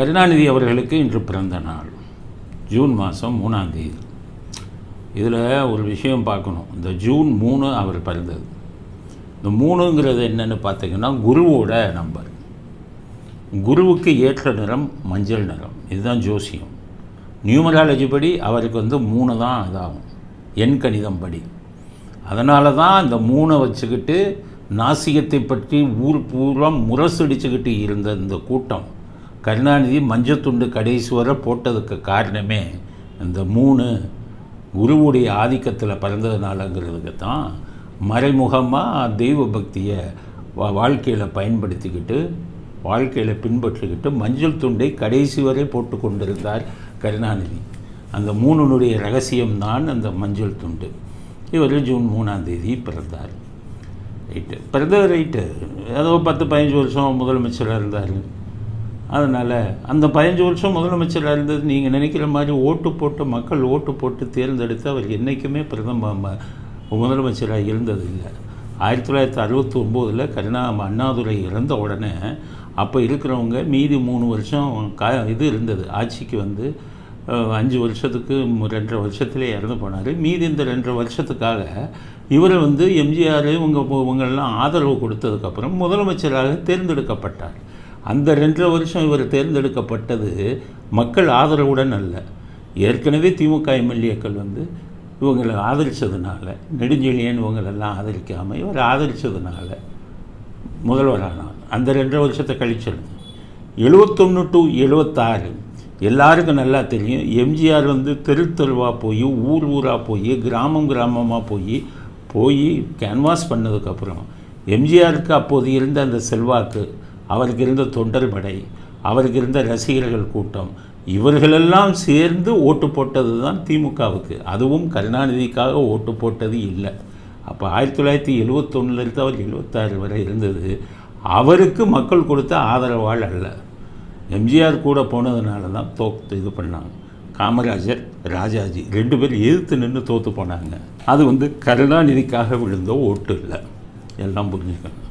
கருணாநிதி அவர்களுக்கு இன்று பிறந்த நாள். ஜூன் மாதம் மூணாம் தேதி. இதில் ஒரு விஷயம் பார்க்கணும். இந்த ஜூன் மூணு அவர் பிறந்தது. இந்த மூணுங்கிறது என்னென்னு பார்த்தீங்கன்னா குருவோட நம்பர். குருவுக்கு ஏற்ற நிறம் மஞ்சள் நிறம். இதுதான் ஜோசியம். நியூமராலஜி படி அவருக்கு வந்து மூணு தான் இதாகும். எண் கணிதம் படி. அதனால தான் இந்த மூணை வச்சுக்கிட்டு நாசிகத்தை பற்றி ஊர் பூர்வம் முரசடிச்சுக்கிட்டு இருந்த இந்த கூட்டம். கருணாநிதி மஞ்சத்துண்டு கடைசி வரை போட்டதுக்கு காரணமே இந்த மூணு குருவுடைய ஆதிக்கத்தில் பிறந்ததுனாலங்கிறதுக்கு தான் மறைமுகமாக தெய்வ பக்தியை வா வாழ்க்கையில் பயன்படுத்திக்கிட்டு வாழ்க்கையில் பின்பற்றிக்கிட்டு மஞ்சள் துண்டை கடைசி வரை போட்டு கொண்டிருந்தார் கருணாநிதி. அந்த மூணுனுடைய ரகசியம்தான் அந்த மஞ்சள் துண்டு. இவர் ஜூன் மூணாம் தேதி பிறந்தார். ரைட்டு. பிறந்தவர் ரைட்டு. ஏதோ பத்து பதினஞ்சு வருஷம் முதலமைச்சராக இருந்தார். அதனால் அந்த பதினஞ்சு வருஷம் முதலமைச்சராக இருந்தது நீங்கள் நினைக்கிற மாதிரி ஓட்டு போட்டு மக்கள் ஓட்டு போட்டு தேர்ந்தெடுத்து அவர் என்றைக்குமே பிரதம ம- முதலமைச்சராக இருந்தது இல்லை. ஆயிரத்தி தொள்ளாயிரத்தி அறுபத்தி ஒம்போதில் கருணா அண்ணாதுரை இறந்த உடனே அப்போ இருக்கிறவங்க மீதி மூணு வருஷம் கா இது இருந்தது. ஆட்சிக்கு வந்து அஞ்சு வருஷத்துக்கு ரெண்டரை வருஷத்துலேயே இறந்து போனார். மீதி இந்த ரெண்டரை வருஷத்துக்காக இவர் வந்து எம்ஜிஆர் இவங்க இவங்கெல்லாம் ஆதரவு கொடுத்ததுக்கப்புறம் முதலமைச்சராக தேர்ந்தெடுக்கப்பட்டார். அந்த ரெண்டரை வருஷம் இவர் தேர்ந்தெடுக்கப்பட்டது மக்கள் ஆதரவுடன் அல்ல. ஏற்கனவே திமுக எம்எல்ஏக்கள் வந்து இவங்களை ஆதரித்ததுனால நெடுஞ்செழியன் இவங்களெல்லாம் ஆதரிக்காமல் இவர் ஆதரித்ததுனால முதல்வரானார். அந்த ரெண்டரை வருஷத்தை கழிச்சிருந்தது. எழுபத்தொன்று டு எழுபத்தாறு எல்லாருக்கும் நல்லா தெரியும். எம்ஜிஆர் வந்து தெரு தெருவாக போய் ஊர் ஊராக போய் கிராமம் கிராமமாக போய் போய் கேன்வாஸ் பண்ணதுக்கப்புறம் எம்ஜிஆருக்கு அப்போது இருந்த அந்த செல்வாக்கு அவருக்கு இருந்த தொண்டர்படை அவருக்கு இருந்த ரசிகர்கள் கூட்டம் இவர்களெல்லாம் சேர்ந்து ஓட்டு போட்டது தான் திமுகவுக்கு. அதுவும் கருணாநிதிக்காக ஓட்டு போட்டது இல்லை. அப்போ ஆயிரத்தி தொள்ளாயிரத்தி எழுவத்தொன்னுலேருந்து அவர் எழுபத்தாறு வரை இருந்தது. அவருக்கு மக்கள் கொடுத்த ஆதரவாள் அல்ல. எம்ஜிஆர் கூட போனதுனால தான் தோத்து இது பண்ணாங்க. காமராஜர் ராஜாஜி ரெண்டு பேர் எதிர்த்து நின்று தோற்று போனாங்க. அது வந்து கருணாநிதிக்காக விழுந்த ஓட்டு இல்லை. எல்லாம் புரிஞ்சுக்கணும்.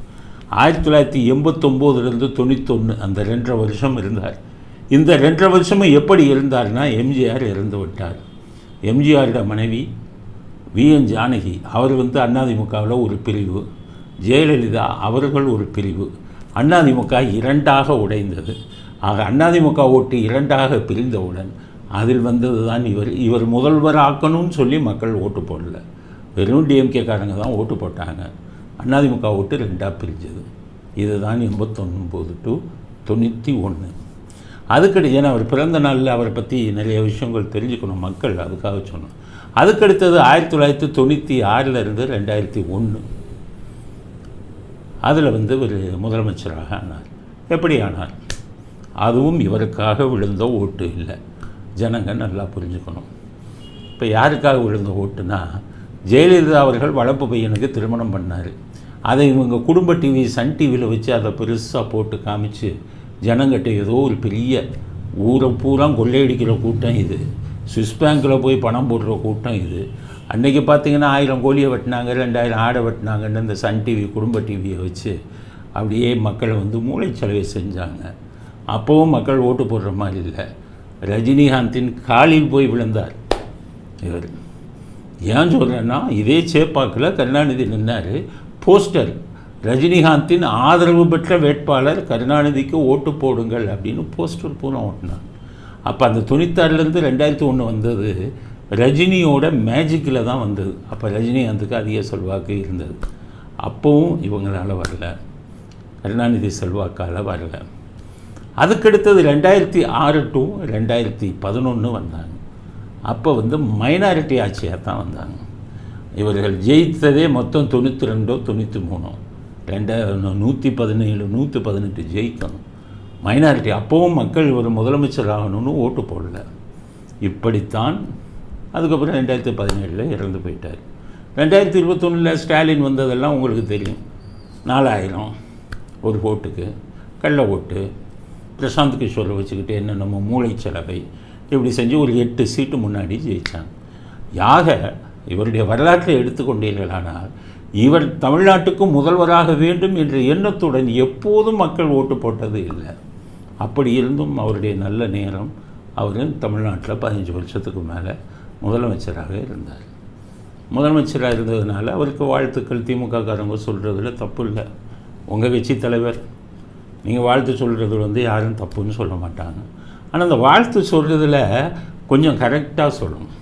ஆயிரத்தி தொள்ளாயிரத்தி எண்பத்தொம்போதுலேருந்து தொண்ணூத்தொன்று அந்த ரெண்டரை வருஷம் இருந்தார். இந்த ரெண்டரை வருஷமும் எப்படி இருந்தார்னா எம்ஜிஆர் இறந்து விட்டார். எம்ஜிஆரோட மனைவி விஎன் ஜானகி அவர் வந்து அதிமுகவில் ஒரு பிரிவு. ஜெயலலிதா அவர்கள் ஒரு பிரிவு. அதிமுக இரண்டாக உடைந்தது. ஆக அதிமுக ஓட்டு இரண்டாக பிரிந்தவுடன் அதில் வந்தது தான் இவர். இவர் முதல்வர் ஆக்கணும்னு சொல்லி மக்கள் ஓட்டு போடல. வெறும் டிஎம்கே காரங்க தான் ஓட்டு போட்டாங்க. அதிமுக ஓட்டு ரெண்டாக பிரிஞ்சது. இதுதான் எண்பத்தொன்பது டு தொண்ணூற்றி ஒன்று அதுக்கடி ஏன்னா அவர் பிறந்த நாளில் அவரை பற்றி நிறைய விஷயங்கள் தெரிஞ்சுக்கணும் மக்கள் அதுக்காக சொன்னோம். அதுக்கடுத்தது ஆயிரத்தி தொள்ளாயிரத்தி தொண்ணூற்றி ஆறில் இருந்து ரெண்டாயிரத்தி ஒன்று அதில் வந்து ஒரு முதலமைச்சராக ஆனார். எப்படி ஆனார்? அதுவும் இவருக்காக விழுந்த ஓட்டு இல்லை. ஜனங்க நல்லா புரிஞ்சுக்கணும். இப்போ யாருக்காக விழுந்த ஓட்டுனா ஜெயலலிதா அவர்கள் வளர்ப்பு பையனுக்கு திருமணம் பண்ணார். அதை இவங்க குடும்ப டிவி சன் டிவியில் வச்சு அதை பெருசாக போட்டு காமிச்சு ஜனங்கிட்ட ஏதோ ஒரு பெரிய ஊரை பூரா கொள்ளையடிக்கிற கூட்டம் இது. சுவிஸ் பேங்க்கில் போய் பணம் போடுற கூட்டம் இது. அன்றைக்கி பார்த்திங்கன்னா ஆயிரம் கோழியை வெட்டினாங்க ரெண்டாயிரம் ஆடை வெட்டினாங்கன்னு இந்த சன் டிவி குடும்ப டிவியை வச்சு அப்படியே மக்களை வந்து மூளைச்சலவை செஞ்சாங்க. அப்போவும் மக்கள் ஓட்டு போடுற மாதிரி இல்லை. ரஜினிகாந்தின் காலில் போய் விழுந்தார் இவர். ஏன் சொல்கிறேன்னா இதே சேப்பாக்கில் கருணாநிதி நின்னார் போஸ்டர். ரஜினிகாந்தின் ஆதரவு பெற்ற வேட்பாளர் கருணாநிதிக்கு ஓட்டு போடுங்கள் அப்படின்னு போஸ்டர் பூரா ஓட்டினாங்க. அப்போ அந்த தொண்ணூத்தாறுலேருந்து ரெண்டாயிரத்தி ஒன்று வந்தது ரஜினியோட மேஜிக்கில் தான் வந்தது. அப்போ ரஜினிகாந்துக்கு அதிக செல்வாக்கு இருந்தது. அப்போவும் இவங்களால் வரல. கருணாநிதி செல்வாக்கால் வரல. அதுக்கடுத்தது ரெண்டாயிரத்தி ஆறு டு ரெண்டாயிரத்தி பதினொன்று வந்தாங்க. அப்போ வந்து மைனாரிட்டி ஆட்சியாக தான் வந்தாங்க. இவர்கள் ஜெயித்ததே மொத்தம் தொண்ணூற்றி ரெண்டோ தொண்ணூற்றி மூணோ ரெண்டாயிரம் நூற்றி பதினேழு நூற்றி பதினெட்டு ஜெயிக்கணும். மைனாரிட்டி அப்போவும் மக்கள் இவர் முதலமைச்சர் ஆகணும்னு ஓட்டு போடல. இப்படித்தான் அதுக்கப்புறம் ரெண்டாயிரத்தி பதினேழில் இறந்து போயிட்டார். ரெண்டாயிரத்தி இருபத்தொன்னில் ஸ்டாலின் வந்ததெல்லாம் உங்களுக்கு தெரியும். நாலாயிரம் ஒரு ஓட்டுக்கு கள்ள ஓட்டு. பிரசாந்த் கிஷோரை வச்சுக்கிட்டு என்னென்னமோ மூளை இப்படி செஞ்சு ஒரு எட்டு சீட்டு முன்னாடி ஜெயித்தாங்க யாக இவருடைய வரலாற்றை எடுத்துக்கொண்டீர்களானால் இவர் தமிழ்நாட்டுக்கு முதல்வராக வேண்டும் என்ற எண்ணத்துடன் எப்போதும் மக்கள் ஓட்டு போட்டது இல்லை. அப்படி இருந்தும் அவருடைய நல்ல நேரம் அவர் தமிழ்நாட்டில் பதினஞ்சு வருஷத்துக்கு மேலே முதலமைச்சராக இருந்தார். முதலமைச்சராக இருந்ததுனால அவருக்கு வாழ்த்துக்கள். திமுக காரங்க சொல்கிறதுல தப்பு இல்லை. உங்கள் கட்சி தலைவர் நீங்கள் வாழ்த்து சொல்கிறது வந்து யாரும் தப்புன்னு சொல்ல மாட்டாங்க. ஆனால் அந்த வாழ்த்து சொல்கிறதுல கொஞ்சம் கரெக்டாக சொல்லணும்.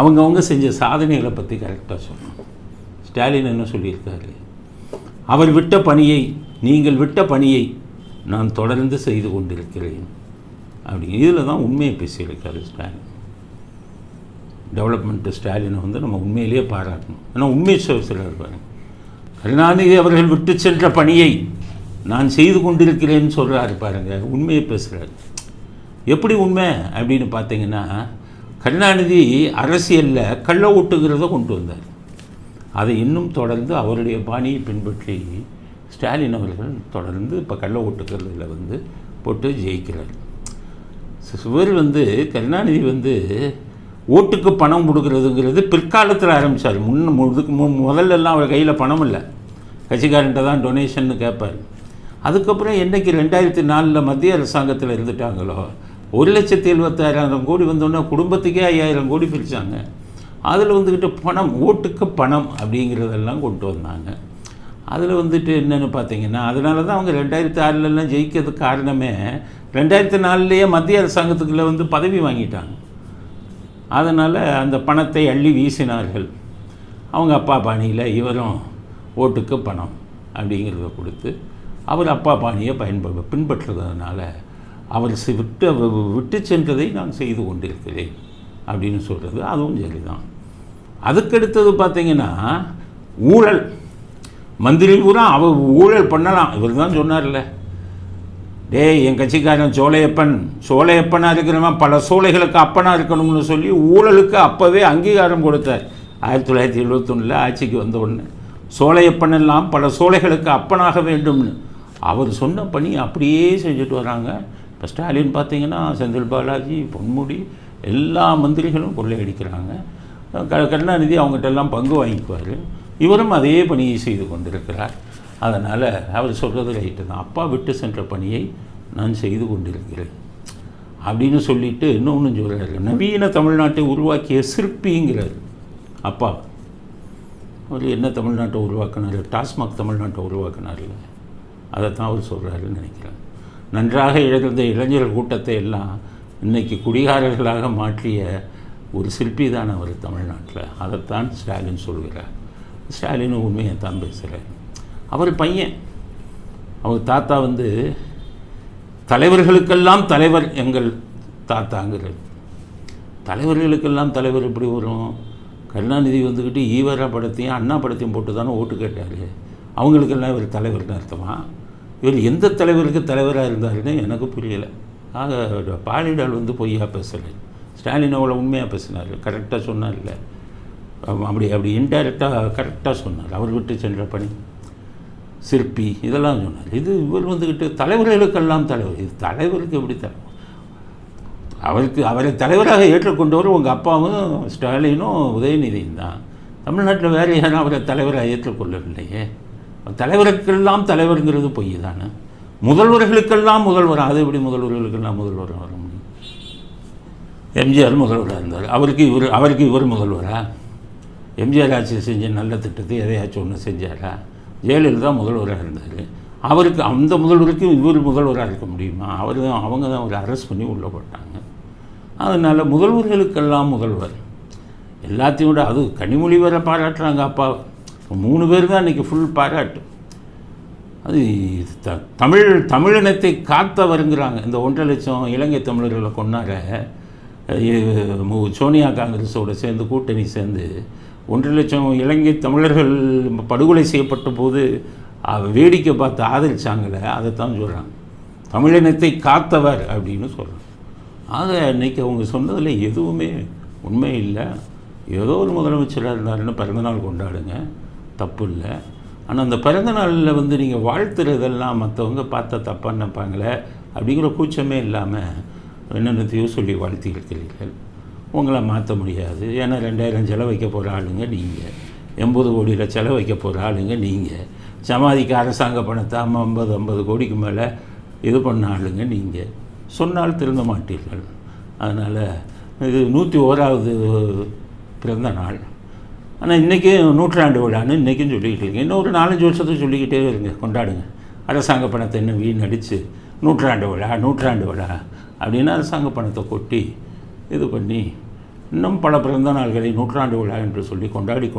அவங்கவுங்க செஞ்ச சாதனைகளை பற்றி கரெக்டாக சொல்லணும். ஸ்டாலின் என்ன சொல்லியிருக்காரு? அவர் விட்ட பணியை நீங்கள் விட்ட பணியை நான் தொடர்ந்து செய்து கொண்டிருக்கிறேன். அப்படி இதில் தான் உண்மையை பேசியிருக்காரு ஸ்டாலின். டெவலப்மெண்ட் ஸ்டாலினை வந்து நம்ம உண்மையிலேயே பாராட்டணும். ஏன்னா உண்மை சொல்கிறார் பாருங்க. கருணாநிதி அவர்கள் விட்டு சென்ற பணியை நான் செய்து கொண்டிருக்கிறேன்னு சொல்கிறாரு பாருங்கள் உண்மையை பேசுகிறார் எப்படி உண்மை அப்படின்னு பார்த்தீங்கன்னா கருணாநிதி அரசியலில் கள்ள ஓட்டுகிறத கொண்டு வந்தார். அதை இன்னும் தொடர்ந்து அவருடைய பாணியை பின்பற்றி ஸ்டாலின் அவர்கள் தொடர்ந்து இப்போ கள்ள ஓட்டுக்கிறதுல வந்து போட்டு ஜெயிக்கிறார். இவர் வந்து கருணாநிதி வந்து ஓட்டுக்கு பணம் கொடுக்குறதுங்கிறது பிற்காலத்தில் ஆரம்பித்தார் முன் இதுக்கு மு முதல்லலாம் அவர் கையில் பணம் இல்லை. கட்சிக்காரன்ட்ட தான் டொனேஷன்னு கேட்பார் அதுக்கப்புறம் என்றைக்கு ரெண்டாயிரத்தி நாலில் மத்திய அரசாங்கத்தில் இருந்துட்டாங்களோ ஒரு லட்சத்தி எழுபத்தாயிரம் கோடி வந்தோன்னா குடும்பத்துக்கே ஐயாயிரம் கோடி பிரித்தாங்க அதில் வந்துக்கிட்டு பணம் ஓட்டுக்கு பணம் அப்படிங்கிறதெல்லாம் கொண்டு வந்தாங்க. அதில் வந்துட்டு என்னென்னு பார்த்தீங்கன்னா அதனால தான் அவங்க ரெண்டாயிரத்தி ஆறுலலாம் ஜெயிக்கிறதுக்கு காரணமே ரெண்டாயிரத்தி நாலுலேயே மத்திய அரசாங்கத்துக்குள்ளே வந்து பதவி வாங்கிட்டாங்க. அதனால் அந்த பணத்தை அள்ளி வீசினார்கள். அவங்க அப்பா பாணியில் இவரும் ஓட்டுக்கு பணம் அப்படிங்கிறத கொடுத்து அவர் அப்பா பாணியை பயன்ப பின்பற்றுறதுனால அவர் விட்டு விட்டு சென்றதை நான் செய்து கொண்டிருக்கிறேன் அப்படின்னு சொல்கிறது அதுவும் சரிதான். அதுக்கடுத்தது பார்த்தீங்கன்னா ஊழல். மந்திரி பூரா அவர் ஊழல் பண்ணலாம். இவர் தான் சொன்னார்ல. டேய் என் கட்சிக்காரன் சோழையப்பன் சோழையப்பனாக இருக்கிறவன் பல சோலைகளுக்கு அப்பனாக இருக்கணும்னு சொல்லி ஊழலுக்கு அப்போவே அங்கீகாரம் கொடுத்தார். ஆயிரத்தி தொள்ளாயிரத்தி எழுபத்தொன்னில் ஆட்சிக்கு வந்த உடனே சோழையப்பன் எல்லாம் பல சோலைகளுக்கு அப்பனாக வேண்டும்னு. அவர் சொன்ன பணி அப்படியே செஞ்சுட்டு வராங்க. இப்போ ஸ்டாலின் பார்த்தீங்கன்னா செந்தில் பாலாஜி பொன்முடி எல்லா மந்திரிகளும் கொள்ளையடிக்கிறாங்க க கருணாநிதி அவங்ககிட்ட எல்லாம் பங்கு வாங்கிக்குவார். இவரும் அதே பணியை செய்து கொண்டிருக்கிறார். அதனால் அவர் சொல்கிறது ரைட்டு தான். அப்பா விட்டு சென்ற பணியை நான் செய்து கொண்டிருக்கிறேன். அப்படின்னு சொல்லிட்டு இன்னொன்று சொல்கிறாரு நவீன தமிழ்நாட்டை உருவாக்கிய சிற்பிங்கிறார். அப்பா. அவர் என்ன தமிழ்நாட்டை உருவாக்கினார்? டாஸ்மாக் தமிழ்நாட்டை உருவாக்கினார்ல அதைத்தான் அவர் சொல்கிறாருன்னு நினைக்கிறேன். நன்றாக எழுந்த இளைஞர் கூட்டத்தை எல்லாம் இன்னைக்கு குடிகாரர்களாக மாற்றிய ஒரு சிற்பி தான் அவர் தமிழ்நாட்டில். அதைத்தான் ஸ்டாலின் சொல்கிறார். ஸ்டாலின் உண்மையை தான் பேசுகிறார் அவர் பையன். அவர் தாத்தா வந்து தலைவர்களுக்கெல்லாம் தலைவர் எங்கள் தாத்தாங்கிறது தலைவர்களுக்கெல்லாம் தலைவர் எப்படி வரும்? கருணாநிதி வந்துக்கிட்டு ஈவரா படத்தையும் அண்ணா படத்தையும் போட்டு தானே ஓட்டு கேட்டார். அவங்களுக்கெல்லாம் இவர் தலைவர்னு அர்த்தமாக இவர் எந்த தலைவருக்கு தலைவராக இருந்தாருன்னு எனக்கு புரியலை. ஆக பாலிடால் வந்து பொய்யா பேசலை. ஸ்டாலின் அவ்வளோ உண்மையாக பேசினார். கரெக்டாக சொன்னார்ல. இல்லை அப்படி அப்படி இன்டைரக்டாக கரெக்டாக சொன்னார். அவர் விட்டு சென்ற பணி. சிற்பி இதெல்லாம் சொன்னார். இது இவர் வந்துக்கிட்டு தலைவர்களுக்கெல்லாம் தலைவர். இது தலைவருக்கு எப்படி தலைவர் அவருக்கு அவரை தலைவராக ஏற்றுக்கொண்டவர் உங்கள் அப்பாவும் ஸ்டாலினும் உதயநிதியும் தான். தமிழ்நாட்டில் வேறு யாரும் அவரை தலைவராக ஏற்றுக்கொள்ளவில்லையே. தலைவருக்கெல்லாம் தலைவருங்கிறது பொய் தானே? முதல்வர்களுக்கெல்லாம் முதல்வர் அது எப்படி முதல்வர்களுக்கெல்லாம் முதல்வர் வர முடியும்? எம்ஜிஆர் முதல்வராக இருந்தார். அவருக்கு இவர் அவருக்கு இவர் முதல்வரா? எம்ஜிஆர் ஆட்சி செஞ்ச நல்ல திட்டத்தை எதையாச்சும் ஒன்று செஞ்சாரா? ஜெயலலிதா முதல்வராக இருந்தார். அவருக்கு அந்த முதல்வருக்கு இவர் முதல்வராக இருக்க முடியுமா? அவர் தான் அவங்க தான் ஒரு அரெஸ்ட் பண்ணி உள்ளே போட்டாங்க. அதனால் முதல்வர்களுக்கெல்லாம் முதல்வர். எல்லாத்தையும் விட அது கனிமொழி வர பாராட்டுறாங்க இப்போ மூணு பேர் தான் இன்றைக்கி ஃபுல் பாராட்டு. அது த தமிழ் தமிழினத்தை காத்தவருங்கிறாங்க. இந்த ஒன்றரை லட்சம் இலங்கை தமிழர்களை கொண்டாட மு- சோனியா காங்கிரஸோட சேர்ந்து கூட்டணி சேர்ந்து ஒன்றரை லட்சம் இலங்கை தமிழர்கள் படுகொலை செய்யப்பட்ட போது வேடிக்கை பார்த்து ஆதரிச்சாங்களே அதைத்தான் சொல்கிறாங்க தமிழினத்தை காத்தவர் அப்படின்னு சொல்கிறாங்க ஆக இன்றைக்கி அவங்க சொன்னதில் எதுவுமே உண்மை இல்லை. ஏதோ ஒரு முதலமைச்சராக இருந்தாருன்னு பிறந்தநாள் கொண்டாடுங்க. தப்பு இல்லை ஆனால் அந்த பிறந்த நாளில் வந்து நீங்கள் வாழ்த்துறதெல்லாம் மற்றவங்க பார்த்தா தப்பாக நினைப்பாங்களே அப்படிங்கிற கூச்சமே இல்லாமல் என்னென்னத்தையோ சொல்லி வாழ்த்தி இருக்கிறீர்கள் உங்களை மாற்ற முடியாது. ஏன்னா ரெண்டாயிரம் செலவைக்க போகிற ஆளுங்க நீங்கள் எண்பது கோடியில் செலவைக்க போகிற ஆளுங்க நீங்கள் சமாதிக்கு அரசாங்க பணத்தை ஐம்பது ஐம்பது கோடிக்கு மேலே இது பண்ண ஆளுங்க நீங்கள் சொன்னால் திருந்த மாட்டீர்கள். அதனால் இது நூற்றி ஓராவது பிறந்த நாள். ஆனால் இன்றைக்கி நூற்றாண்டு விழான்னு இன்றைக்கும் சொல்லிக்கிட்டு இருக்கீங்க. இன்னும் ஒரு நாலஞ்சு வருஷத்துக்கு சொல்லிக்கிட்டே இருங்க கொண்டாடுங்க. அரசாங்க பணத்தை இன்னும் வீணடித்து நூற்றாண்டு விழா நூற்றாண்டு விழா அப்படின்னு அரசாங்க பணத்தை கொட்டி இது பண்ணி இன்னும் பல பிறந்த நாள்களை நூற்றாண்டு விழா என்று சொல்லி கொண்டாடி கொண்டு